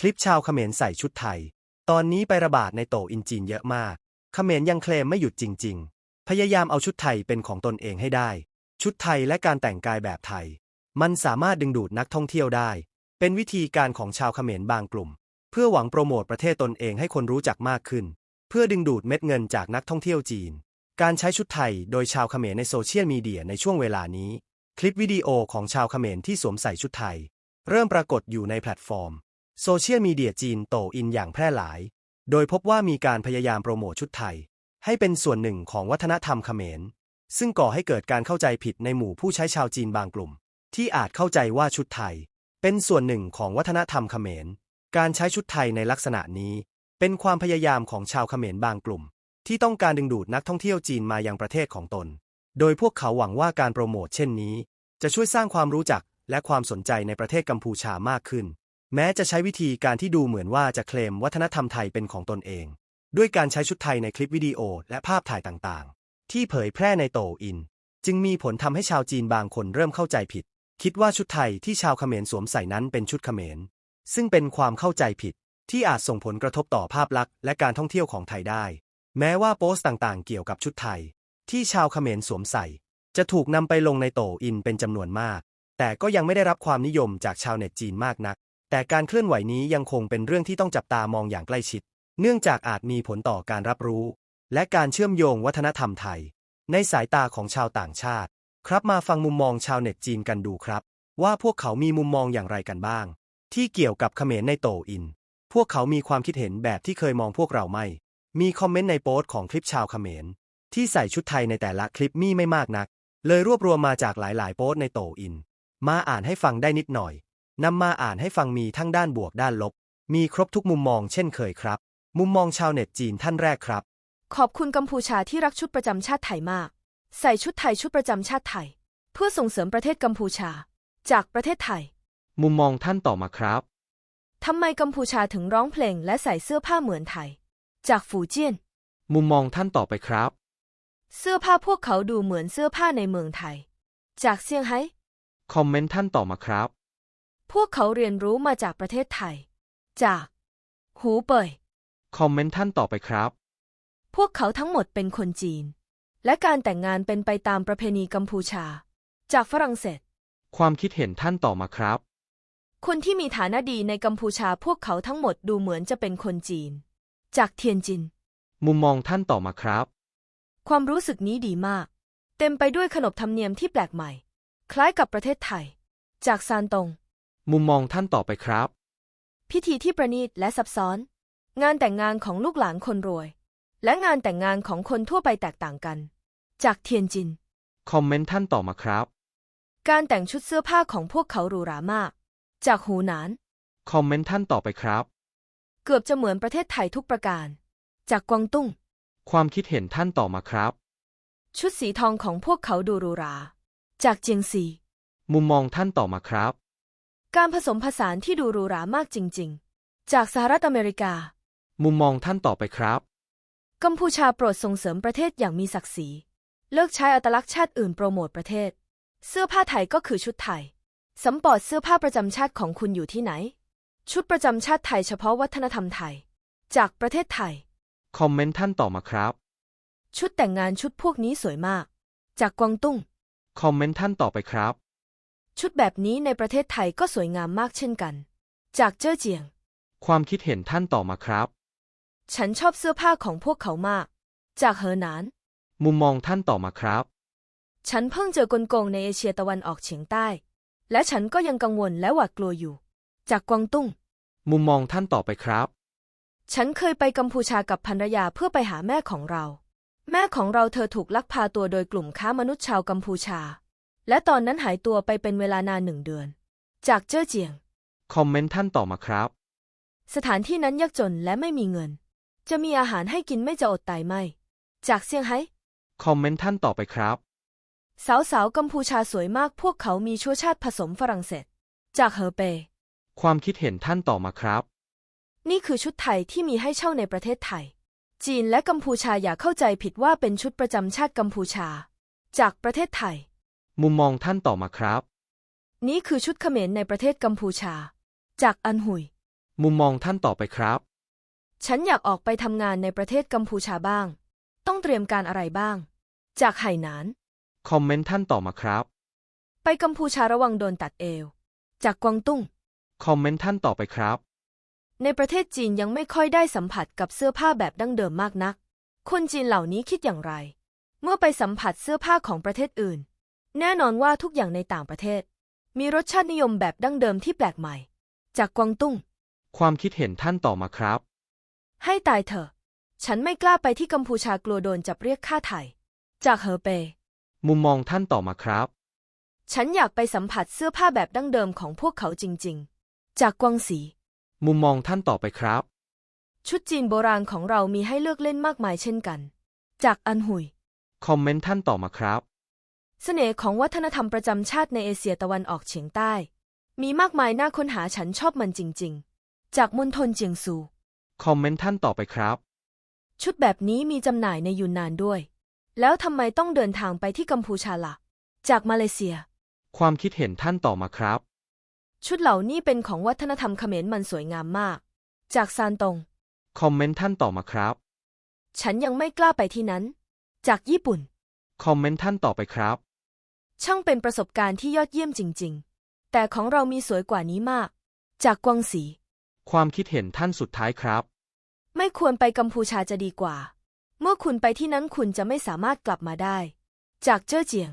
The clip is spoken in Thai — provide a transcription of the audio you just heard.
คลิปชาวเขมรใส่ชุดไทย ตอนนี้ไประบาดในโตอินจีนเยอะมาก เขมรยังเคลมไม่หยุดจริง ๆ พยายามเอาชุดไทยเป็นของตนเองให้ได้ ชุดไทยและการแต่งกายแบบไทย มันสามารถดึงดูดนักท่องเที่ยวได้ เป็นวิธีการของชาวเขมรบางกลุ่ม เพื่อหวังโปรโมทประเทศตนเองให้คนรู้จักมากขึ้น เพื่อดึงดูดเม็ดเงินจากนักท่องเที่ยวจีน การใช้ชุดไทยโดยชาวเขมรในโซเชียลมีเดียในช่วงเวลานี้ คลิปวิดีโอของชาวเขมรที่สวมใส่ชุดไทย เริ่มปรากฏอยู่ในแพลตฟอร์ม โซเชียลมีเดียจีนโตอินอย่างแพร่หลาย โดยพบว่ามีการพยายามโปรโมทชุดไทย ให้เป็นส่วนหนึ่งของวัฒนธรรมเขมร ซึ่งก่อให้เกิดการเข้าใจผิดในหมู่ผู้ใช้ชาวจีนบางกลุ่ม ที่อาจเข้าใจว่าชุดไทย เป็นส่วนหนึ่งของวัฒนธรรมเขมร การใช้ชุดไทยในลักษณะนี้ เป็นความพยายามของชาวเขมรบางกลุ่ม ที่ต้องการดึงดูดนักท่องเที่ยวจีนมายังประเทศของตน โดยพวกเขาหวังว่าการโปรโมทเช่นนี้ จะช่วยสร้างความรู้จักและความสนใจในประเทศกัมพูชามากขึ้น แม้จะใช้วิธีการที่ดูเหมือนว่าจะเคลมวัฒนธรรมไทยเป็นของตนเอง ด้วยการใช้ชุดไทยในคลิปวิดีโอและภาพถ่ายต่างๆ ที่เผยแพร่ในโตอิน จึงมีผลทำให้ชาวจีนบางคนเริ่มเข้าใจผิด คิดว่าชุดไทยที่ชาวเขมรสวมใส่นั้นเป็นชุดเขมร ซึ่งเป็นความเข้าใจผิดที่อาจส่งผลกระทบต่อภาพลักษณ์และการท่องเที่ยวของไทยได้ แม้ว่าโพสต์ต่างๆ เกี่ยวกับชุดไทย ที่ชาวเขมรสวมใส่ จะถูกนำไปลงในโตอินเป็นจำนวนมาก แต่ก็ยังไม่ได้รับความนิยมจากชาวเน็ตจีนมากนัก แต่การเคลื่อนไหวนี้ยังคงเป็นเรื่องที่ต้องจับตามองอย่างใกล้ชิด เนื่องจากอาจมีผลต่อการรับรู้ และการเชื่อมโยงวัฒนธรรมไทย ในสายตาของชาวต่างชาติ ครับมาฟังมุมมองชาวเน็ตจีนกันดูครับ ว่าพวกเขามีมุมมองอย่างไรกันบ้าง ที่เกี่ยวกับเขมรในโตอิน พวกเขามีความคิดเห็นแบบที่เคยมองพวกเราไม่ มีคอมเมนต์ในโพสต์ของคลิปชาวเขมร ที่ใส่ชุดไทยในแต่ละคลิปมีไม่มากนัก เลยรวบรวมมาจากหลายๆ โพสต์ในโตอิน มาอ่านให้ฟังได้นิดหน่อย นำมาอ่านให้ฟังมีทั้งด้านบวกด้านลบ มีครบทุกมุมมองเช่นเคยครับ มุมมองชาวเน็ตจีนท่านแรกครับ ขอบคุณกัมพูชาที่รักชุดประจำชาติไทยมาก ใส่ชุดไทยชุดประจำชาติไทย เพื่อส่งเสริมประเทศกัมพูชา จากประเทศไทย มุมมองท่านต่อมาครับทำไมกัมพูชาถึงร้องเพลงและใส่เสื้อผ้าเหมือนไทย จากฝูเจี้ยน มุมมองท่านต่อไปครับ เสื้อผ้าพวกเขาดูเหมือนเสื้อผ้าในเมืองไทย จากเซี่ยงไฮ้คอมเมนต์ท่านต่อมาครับ พวกเขาเรียนรู้มาจากประเทศไทย จากหูเป่ย คอมเมนต์ท่านต่อไปครับ พวกเขาทั้งหมดเป็นคนจีน และการแต่งงานเป็นไปตามประเพณีกัมพูชา จากฝรั่งเศส ความคิดเห็นท่านต่อมาครับ คนที่มีฐานะดีในกัมพูชาพวกเขาทั้งหมดดูเหมือนจะเป็นคนจีน จากเทียนจิน มุมมองท่านต่อมาครับ ความรู้สึกนี้ดีมาก เต็มไปด้วยขนบธรรมเนียมที่แปลกใหม่ คล้ายกับประเทศไทย จากซานตง มุมมองท่านต่อไปครับ พิธีที่ประณีตและซับซ้อน งานแต่งงานของลูกหลานคนรวย และงานแต่งงานของคนทั่วไปแตกต่างกัน จากเทียนจิน คอมเมนต์ท่านต่อมาครับ การแต่งชุดเสื้อผ้าของพวกเขาหรูหรามาก จากหูหนาน คอมเมนต์ท่านต่อไปครับ เกือบจะเหมือนประเทศไทยทุกประการ จากกวางตุ้ง ความคิดเห็นท่านต่อมาครับ ชุดสีทองของพวกเขาดูหรูหรา จากเจียงซี มุมมองท่านต่อมาครับ การผสมผสานที่ดูหรูหรามากจริง ๆ จากสหรัฐอเมริกา มุมมองท่านต่อไปครับ กัมพูชาโปรดส่งเสริมประเทศอย่างมีศักดิ์ศรี เลิกใช้อัตลักษณ์ชาติอื่นโปรโมทประเทศ เสื้อผ้าไทยก็คือชุดไทยสำปอดเสื้อผ้าประจำชาติของคุณอยู่ที่ไหน ชุดประจำชาติไทยเฉพาะวัฒนธรรมไทย จากประเทศไทย คอมเมนต์ท่านต่อมาครับ ชุดแต่งงานชุดพวกนี้สวยมาก จากกวางตุ้ง คอมเมนต์ท่านต่อไปครับ ชุดแบบนี้ในประเทศไทยก็สวยงามมากเช่นกัน จากเจ้อเจียง ความคิดเห็นท่านต่อมาครับ ฉันชอบเสื้อผ้าของพวกเขามาก จากเหอหนาน มุมมองท่านต่อมาครับ ฉันเพิ่งเจอกลโกงในเอเชียตะวันออกเฉียงใต้ และฉันก็ยังกังวลและหวาดกลัวอยู่ จากกวางตุ้ง มุมมองท่านต่อไปครับ ฉันเคยไปกัมพูชากับภรรยาเพื่อไปหาแม่ของเรา แม่ของเราเธอถูกลักพาตัวโดยกลุ่มค้ามนุษย์ชาวกัมพูชา และตอนนั้นหายตัวไปเป็นเวลานานหนึ่งเดือน จากเจ้อเจียง คอมเมนต์ท่านต่อมาครับ สถานที่นั้นยากจนและไม่มีเงิน จะมีอาหารให้กินไม่จะอดตายไหม จากเซี่ยงไฮ้คอมเมนต์ท่านต่อไปครับสาวๆกัมพูชาสวยมากพวกเขามีชั่วชาติผสมฝรั่งเศส จากเฮอเป ความคิดเห็นท่านต่อมาครับ นี่คือชุดไทยที่มีให้เช่าในประเทศไทย จีนและกัมพูชาอย่าเข้าใจผิดว่าเป็นชุดประจำชาติกัมพูชา จากประเทศไทย มุมมองท่านต่อมาครับ นี่คือชุดเขมรในประเทศกัมพูชา จากอันหุย มุมมองท่านต่อไปครับ ฉันอยากออกไปทำงานในประเทศกัมพูชาบ้าง ต้องเตรียมการอะไรบ้าง จากไหหนาน คอมเมนต์ท่านต่อมาครับ ไปกัมพูชาระวังโดนตัดเอว จากกวางตุ้ง คอมเมนต์ท่านต่อไปครับ ในประเทศจีนยังไม่ค่อยได้สัมผัสกับเสื้อผ้าแบบดั้งเดิมมากนัก คนจีนเหล่านี้คิดอย่างไร เมื่อไปสัมผัสเสื้อผ้าของประเทศอื่น แน่นอนว่าทุกอย่างในต่างประเทศ มีรสชาตินิยมแบบดั้งเดิมที่แปลกใหม่ จากกวางตุ้ง ความคิดเห็นท่านต่อมาครับ ให้ตายเถอะ ฉันไม่กล้าไปที่กัมพูชากลัวโดนจับเรียกค่าไถ่จากเฮอเป มุมมองท่านต่อมาครับ ฉันอยากไปสัมผัสเสื้อผ้าแบบดั้งเดิมของพวกเขาจริง ๆ จากกวางสี มุมมองท่านต่อไปครับ ชุดจีนโบราณของเรามีให้เลือกเล่นมากมายเช่นกัน จากอันหุย คอมเมนต์ท่านต่อมาครับ เสน่ห์ของวัฒนธรรมประจำชาติในเอเชียตะวันออกเฉียงใต้ มีมากมายน่าค้นหาฉันชอบมันจริง ๆ จากมณฑลเจียงซู คอมเมนต์ท่านต่อไปครับ ชุดแบบนี้มีจำหน่ายในยูนนานด้วย แล้วทำไมต้องเดินทางไปที่กัมพูชาละ่ะ จากมาเลเซีย ความคิดเห็นท่านต่อมาครับ ชุดเหล่านี้เป็นของวัฒนธรรมเขมรมันสวยงามมาก จากซานตง คอมเมนต์ท่านต่อมาครับ ฉันยังไม่กล้าไปที่นั้น จากญี่ปุ่น คอมเมนต์ท่านต่อไปครับ ช่างเป็นประสบการณ์ที่ยอดเยี่ยมจริง ๆ แต่ของเรามีสวยกว่านี้มาก จากกวางสี ความคิดเห็นท่านสุดท้ายครับ ไม่ควรไปกัมพูชาจะดีกว่า เมื่อคุณไปที่นั้นคุณจะไม่สามารถกลับมาได้ จากเจ้อเจียง